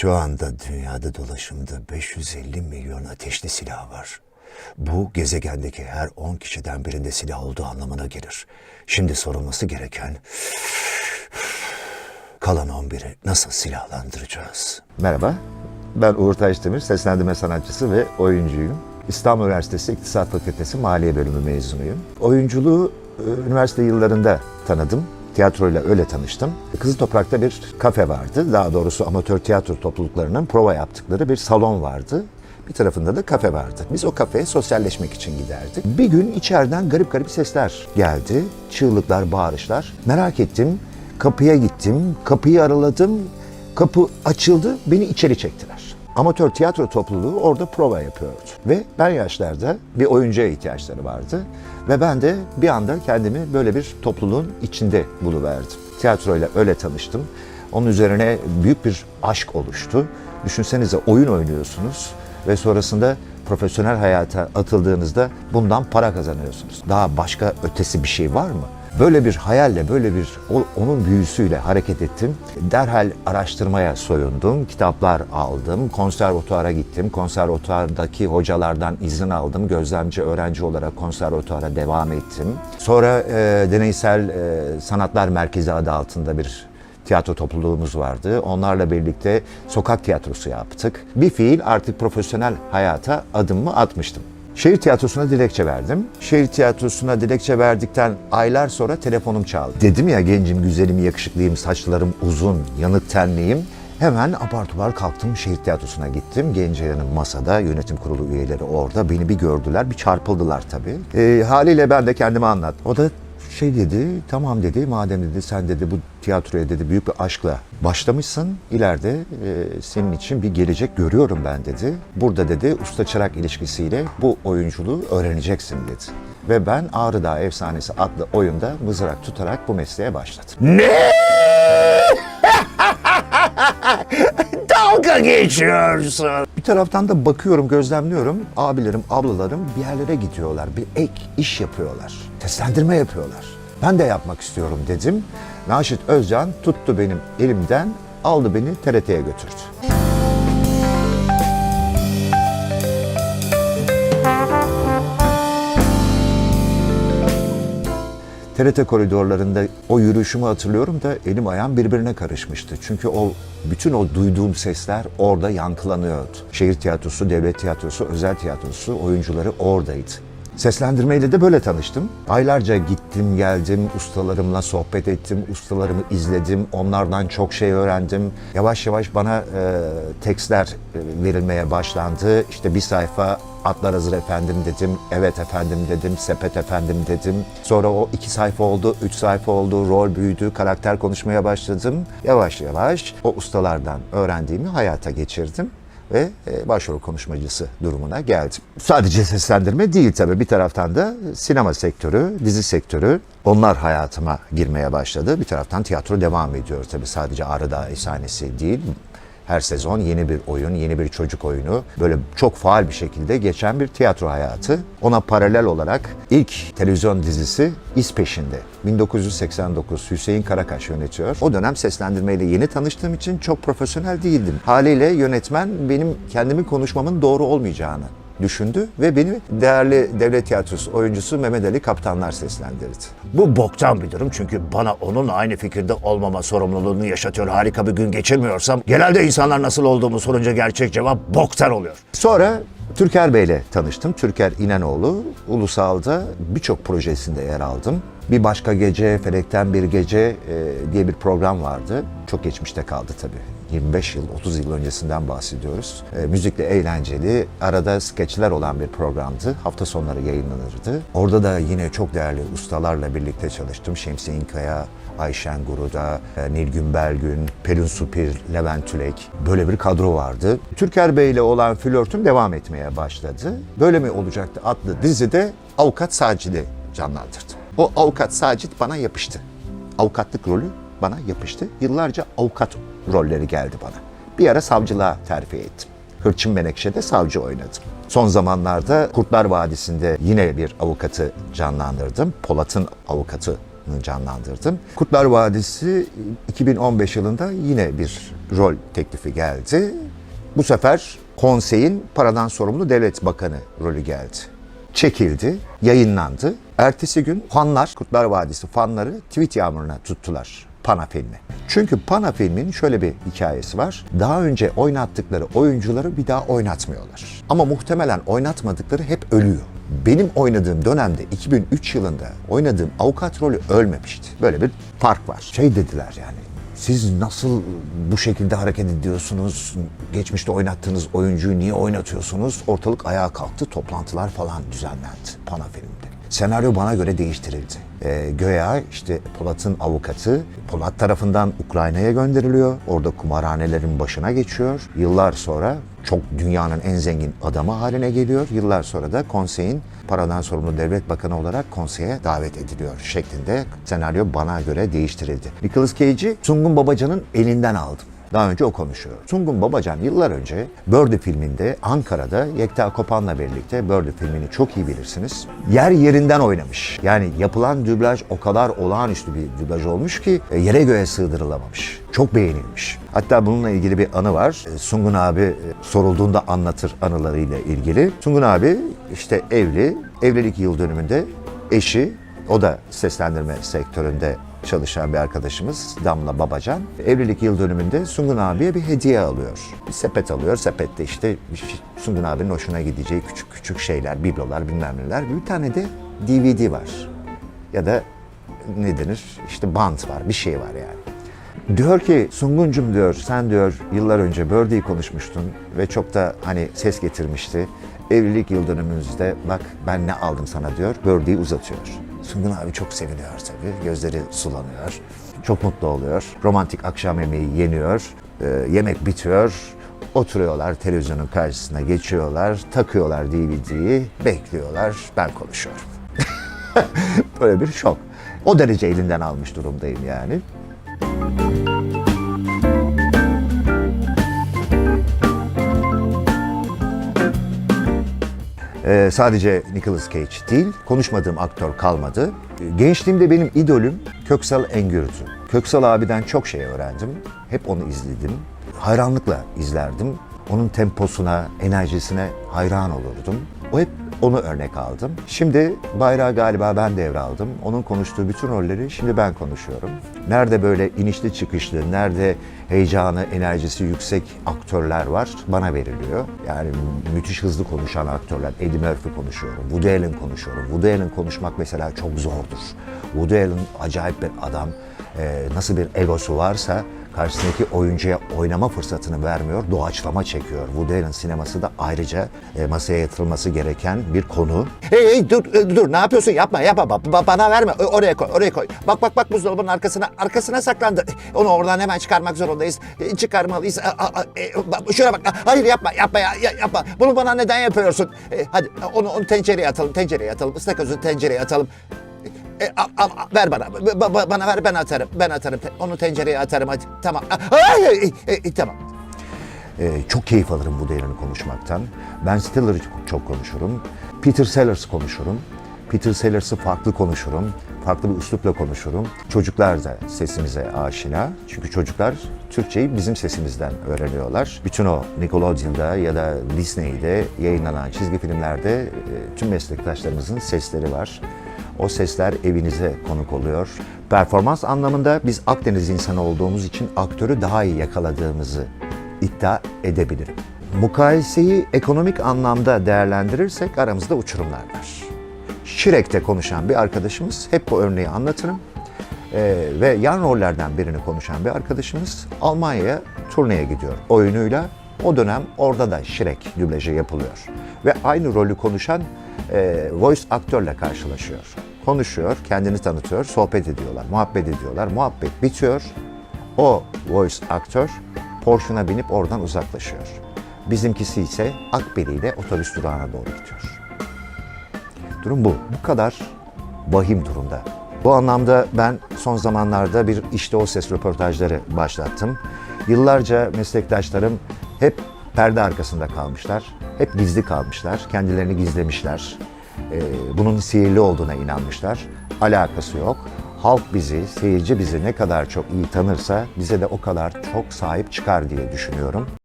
Şu anda dünyada dolaşımda 550 milyon ateşli silah var. Bu gezegendeki her 10 kişiden birinde silah olduğu anlamına gelir. Şimdi sorulması gereken kalan 11'i nasıl silahlandıracağız? Merhaba, ben Uğur Taşdemir, seslendirme sanatçısı ve oyuncuyum. İstanbul Üniversitesi İktisat Fakültesi Maliye Bölümü mezunuyum. Oyunculuğu e, üniversite yıllarında tanıdım. Tiyatroyla öyle tanıştım. Kızıl Toprak'ta bir kafe vardı. Daha doğrusu amatör tiyatro topluluklarının prova yaptıkları bir salon vardı. Bir tarafında da kafe vardı. Biz o kafeye sosyalleşmek için giderdik. Bir gün içeriden garip garip sesler geldi. Çığlıklar, bağırışlar. Merak ettim. Kapıya gittim. Kapıyı araladım. Kapı açıldı. Beni içeri çektiler. Amatör tiyatro topluluğu orada prova yapıyordu. Ve ben yaşlarda bir oyuncuya ihtiyaçları vardı. Ve ben de bir anda kendimi böyle bir topluluğun içinde buluverdim. Tiyatroyla öyle tanıştım. Onun üzerine büyük bir aşk oluştu. Düşünsenize oyun oynuyorsunuz ve sonrasında profesyonel hayata atıldığınızda bundan para kazanıyorsunuz. Daha başka ötesi bir şey var mı? Böyle bir hayalle, böyle bir onun büyüsüyle hareket ettim. Derhal araştırmaya soyundum, kitaplar aldım, konservatuara gittim. Konservatuardaki hocalardan izin aldım. Gözlemci öğrenci olarak konservatuara devam ettim. Sonra e, Deneysel e, Sanatlar Merkezi adı altında bir tiyatro topluluğumuz vardı. Onlarla birlikte sokak tiyatrosu yaptık. Bir fiil artık profesyonel hayata adımımı atmıştım. Şehir tiyatrosuna dilekçe verdim. Şehir tiyatrosuna dilekçe verdikten aylar sonra telefonum çaldı. Dedim ya gencim, güzelim, yakışıklıyım, saçlarım uzun, yanık tenliyim. Hemen apar kalktım şehir tiyatrosuna gittim. Genceyan'ın masada, yönetim kurulu üyeleri orada. Beni bir gördüler, bir çarpıldılar tabii. Ee, haliyle ben de kendimi anlattım. O da şey dedi, tamam dedi, madem dedi sen dedi bu tiyatroya dedi büyük bir aşkla başlamışsın, ileride e, senin için bir gelecek görüyorum ben dedi. Burada dedi usta çırak ilişkisiyle bu oyunculuğu öğreneceksin dedi. Ve ben Ağrı Dağı Efsanesi adlı oyunda mızrak tutarak bu mesleğe başladım. Geçiyorsun. Bir taraftan da bakıyorum, gözlemliyorum. Abilerim, ablalarım bir yerlere gidiyorlar. Bir ek iş yapıyorlar. Seslendirme yapıyorlar. Ben de yapmak istiyorum dedim. Naşit Özcan tuttu benim elimden, aldı beni TRT'ye götürdü. TRT koridorlarında o yürüyüşümü hatırlıyorum da elim ayağım birbirine karışmıştı. Çünkü o bütün o duyduğum sesler orada yankılanıyordu. Şehir tiyatrosu, devlet tiyatrosu, özel tiyatrosu oyuncuları oradaydı. Seslendirmeyle de böyle tanıştım. Aylarca gittim geldim, ustalarımla sohbet ettim, ustalarımı izledim, onlardan çok şey öğrendim. Yavaş yavaş bana e, tekstler e, verilmeye başlandı. İşte bir sayfa Atlar hazır efendim dedim, evet efendim dedim, sepet efendim dedim. Sonra o iki sayfa oldu, üç sayfa oldu, rol büyüdü, karakter konuşmaya başladım. Yavaş yavaş o ustalardan öğrendiğimi hayata geçirdim ve e, başrol konuşmacısı durumuna geldim. Sadece seslendirme değil tabii bir taraftan da sinema sektörü, dizi sektörü onlar hayatıma girmeye başladı. Bir taraftan tiyatro devam ediyor tabii sadece Ağrı Dağı Efsanesi değil. Her sezon yeni bir oyun, yeni bir çocuk oyunu böyle çok faal bir şekilde geçen bir tiyatro hayatı. Ona paralel olarak ilk televizyon dizisi İz Peşinde 1989 Hüseyin Karakaş yönetiyor. O dönem seslendirmeyle yeni tanıştığım için çok profesyonel değildim. Haliyle yönetmen benim kendimi konuşmamın doğru olmayacağını düşündü ve beni değerli devlet tiyatrosu oyuncusu Mehmet Ali Kaptanlar seslendirdi. Bu boktan bir durum çünkü bana onunla aynı fikirde olmama sorumluluğunu yaşatıyor. Harika bir gün geçirmiyorsam genelde insanlar nasıl olduğumu sorunca gerçek cevap boktan oluyor. Sonra Türker Bey'le tanıştım. Türker İnanoğlu. Ulusal'da birçok projesinde yer aldım. Bir başka gece, Felekten Bir Gece e, diye bir program vardı. Çok geçmişte kaldı tabii. 25 yıl, 30 yıl öncesinden bahsediyoruz. E, müzikle eğlenceli, arada skeçler olan bir programdı. Hafta sonları yayınlanırdı. Orada da yine çok değerli ustalarla birlikte çalıştım. Şemsi İnkaya, Ayşen Guruda, e, Nilgün Belgün, Pelin Supir, Levent Tülek böyle bir kadro vardı. Türker Bey ile olan flörtüm devam etmeye başladı. Böyle mi olacaktı adlı dizide avukat Sacit'i canlandırdım. O avukat Sacit bana yapıştı. Avukatlık rolü bana yapıştı. Yıllarca avukat rolleri geldi bana. Bir ara savcılığa terfi ettim. Hırçın Menekşe'de savcı oynadım. Son zamanlarda Kurtlar Vadisi'nde yine bir avukatı canlandırdım. Polat'ın avukatı canlandırdım. Kurtlar Vadisi 2015 yılında yine bir rol teklifi geldi. Bu sefer konseyin paradan sorumlu devlet bakanı rolü geldi. Çekildi, yayınlandı. Ertesi gün fanlar, Kurtlar Vadisi fanları tweet yağmuruna tuttular Pana filmi. Çünkü Pana filminin şöyle bir hikayesi var. Daha önce oynattıkları oyuncuları bir daha oynatmıyorlar. Ama muhtemelen oynatmadıkları hep ölüyor. Benim oynadığım dönemde 2003 yılında oynadığım avukat rolü ölmemişti. Böyle bir fark var. Şey dediler yani siz nasıl bu şekilde hareket ediyorsunuz? Geçmişte oynattığınız oyuncuyu niye oynatıyorsunuz? Ortalık ayağa kalktı, toplantılar falan düzenlendi Pana filmde. Senaryo bana göre değiştirildi. Ee, göya işte Polat'ın avukatı Polat tarafından Ukrayna'ya gönderiliyor. Orada kumarhanelerin başına geçiyor. Yıllar sonra çok dünyanın en zengin adamı haline geliyor. Yıllar sonra da konseyin paradan sorumlu devlet bakanı olarak konseye davet ediliyor şeklinde senaryo bana göre değiştirildi. Nicolas Cage'i Sungun Babacan'ın elinden aldım. Daha önce o konuşuyor. Sungun Babacan yıllar önce Birdie filminde Ankara'da Yekta Kopan'la birlikte Birdie filmini çok iyi bilirsiniz. Yer yerinden oynamış. Yani yapılan dublaj o kadar olağanüstü bir dublaj olmuş ki e, yere göğe sığdırılamamış. Çok beğenilmiş. Hatta bununla ilgili bir anı var. E, Sungun abi e, sorulduğunda anlatır anılarıyla ilgili. Sungun abi işte evli, evlilik yıl dönümünde eşi o da seslendirme sektöründe çalışan bir arkadaşımız Damla Babacan. Evlilik yıl dönümünde Sungun abiye bir hediye alıyor. Bir sepet alıyor. Sepette işte Sungun abinin hoşuna gideceği küçük küçük şeyler, biblolar bilmem neler. Bir tane de DVD var. Ya da ne denir? İşte bant var, bir şey var yani. Diyor ki Sunguncum diyor sen diyor yıllar önce Birdie'yi konuşmuştun ve çok da hani ses getirmişti. Evlilik yıl dönümümüzde bak ben ne aldım sana diyor. Birdie'yi uzatıyor. Sungun abi çok seviniyor tabii. Gözleri sulanıyor. Çok mutlu oluyor. Romantik akşam yemeği yeniyor. Ee, yemek bitiyor. Oturuyorlar televizyonun karşısına geçiyorlar. Takıyorlar DVD'yi. Bekliyorlar. Ben konuşuyorum. Böyle bir şok. O derece elinden almış durumdayım yani. Ee, sadece Nicolas Cage değil, konuşmadığım aktör kalmadı. Ee, Gençliğimde benim idolüm Köksal Engür'dü. Köksal abiden çok şey öğrendim. Hep onu izledim. Hayranlıkla izlerdim. Onun temposuna, enerjisine hayran olurdum. O hep onu örnek aldım. Şimdi bayrağı galiba ben devraldım. Onun konuştuğu bütün rolleri şimdi ben konuşuyorum. Nerede böyle inişli çıkışlı, nerede heyecanı, enerjisi yüksek aktörler var bana veriliyor. Yani mü- müthiş hızlı konuşan aktörler. Eddie Murphy konuşuyorum, Woody Allen konuşuyorum. Woody Allen konuşmak mesela çok zordur. Woody Allen acayip bir adam. Ee, nasıl bir egosu varsa karşısındaki oyuncuya oynama fırsatını vermiyor, doğaçlama çekiyor. Woody Allen sineması da ayrıca e, masaya yatırılması gereken bir konu. Hey, hey dur e, dur ne yapıyorsun yapma yapma Ba- ba- bana verme oraya koy oraya koy. Bak bak bak buzdolabının arkasına arkasına saklandı. Onu oradan hemen çıkarmak zorundayız. E, Çıkarmalıyız. Şuna bak. Hayır yapma yapma ya, ya- yapma. Bunu bana neden yapıyorsun? Hadi onu onu tencereye atalım tencereye atalım. Istakozu tencereye atalım. E, a- a- a- ver bana. Ba- ba- bana ver ben atarım. Ben atarım. Onu tencereye atarım hadi. Tamam. Ay, ay, ay, tamam. Ee, çok keyif alırım bu değerini konuşmaktan. Ben Stiller'ı çok, çok konuşurum. Peter Sellers konuşurum. Peter Sellers'ı farklı konuşurum. Farklı bir üslupla konuşurum. Çocuklar da sesimize aşina. Çünkü çocuklar Türkçeyi bizim sesimizden öğreniyorlar. Bütün o Nickelodeon'da ya da Disney'de yayınlanan çizgi filmlerde e, tüm meslektaşlarımızın sesleri var. O sesler evinize konuk oluyor. Performans anlamında biz Akdeniz insanı olduğumuz için aktörü daha iyi yakaladığımızı iddia edebilirim. Mukayeseyi ekonomik anlamda değerlendirirsek aramızda uçurumlar var. Şirek'te konuşan bir arkadaşımız, hep bu örneği anlatırım. Ee, ve yan rollerden birini konuşan bir arkadaşımız Almanya'ya turneye gidiyor oyunuyla. O dönem orada da Şirek dublajı yapılıyor. Ve aynı rolü konuşan e, voice aktörle karşılaşıyor. Konuşuyor, kendini tanıtıyor, sohbet ediyorlar, muhabbet ediyorlar. Muhabbet bitiyor. O voice aktör Porsche'una binip oradan uzaklaşıyor. Bizimkisi ise Akbeli ile otobüs durağına doğru gidiyor. Durum bu. Bu kadar vahim durumda. Bu anlamda ben son zamanlarda bir işte o ses röportajları başlattım. Yıllarca meslektaşlarım hep perde arkasında kalmışlar. Hep gizli kalmışlar. Kendilerini gizlemişler. Ee, bunun sihirli olduğuna inanmışlar. Alakası yok. halk bizi, seyirci bizi ne kadar çok iyi tanırsa bize de o kadar çok sahip çıkar diye düşünüyorum.